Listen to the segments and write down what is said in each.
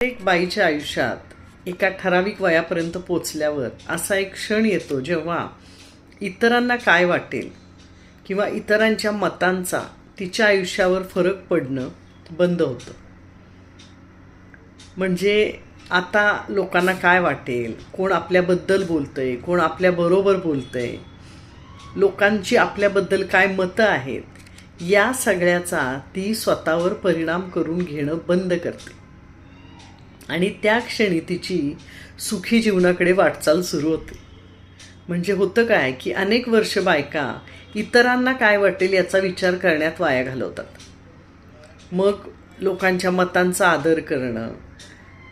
प्रत्येक बाईच्या आयुष्यात एका ठराविक वयापर्यंत पोचल्यावर असा एक क्षण येतो जेव्हा इतरांना काय वाटेल किंवा इतरांच्या मतांचा तिच्या आयुष्यावर फरक पडणं बंद होतं. म्हणजे आता लोकांना काय वाटेल? कोण आपल्याबद्दल बोलतंय? कोण आपल्याबरोबर बोलतंय? लोकांची आपल्याबद्दल काय मतं आहेत? या सगळ्याचा ती स्वतःवर परिणाम करून घेणं बंद करते. आणि त्या क्षणी तिची सुखी जीवनाकडे वाटचाल सुरू होते. म्हणजे होतं काय की अनेक वर्ष बायका इतरांना काय वाटेल याचा विचार करण्यात वाया घालवतात. मग लोकांच्या मतांचा आदर करणं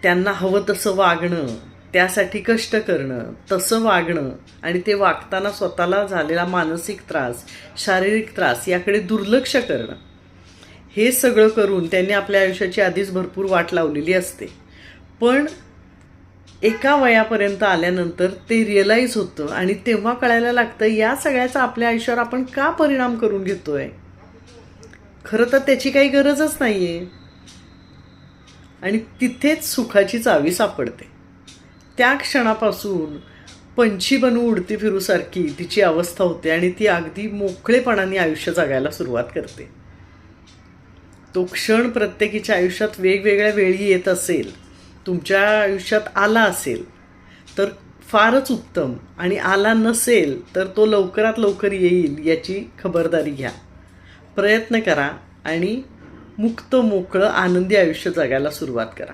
त्यांना हवं तसं वागणं त्यासाठी कष्ट करणं तसं वागणं आणि ते वागताना स्वतःला झालेला मानसिक त्रास शारीरिक त्रास याकडे दुर्लक्ष करणं. हे सगळं करून त्यांनी आपल्या आयुष्याची आधीच भरपूर वाट लावलेली असते. पण एका वयापर्यंत आल्यानंतर ते रिअलाईज होतं आणि तेव्हा कळायला लागतं या सगळ्याचा आपल्या आयुष्यावर आपण का परिणाम करून घेतोय? खरं तर त्याची काही गरजच नाही आहे आणि तिथेच सुखाची चावी सापडते. त्या क्षणापासून पंछी बनू उडती फिरूसारखी तिची अवस्था होते आणि ती अगदी मोकळेपणाने आयुष्य जगायला सुरुवात करते. तो क्षण प्रत्येकीच्या आयुष्यात वेगवेगळ्या वेळी येत असेल. तुमच्या आयुष्यात आला असेल तर फारच उत्तम. आणि आला नसेल तर तो लवकरात लवकर येईल याची खबरदारी घ्या. प्रयत्न करा आणि मुक्त मोकळं आनंदी आयुष्य जगायला सुरुवात करा.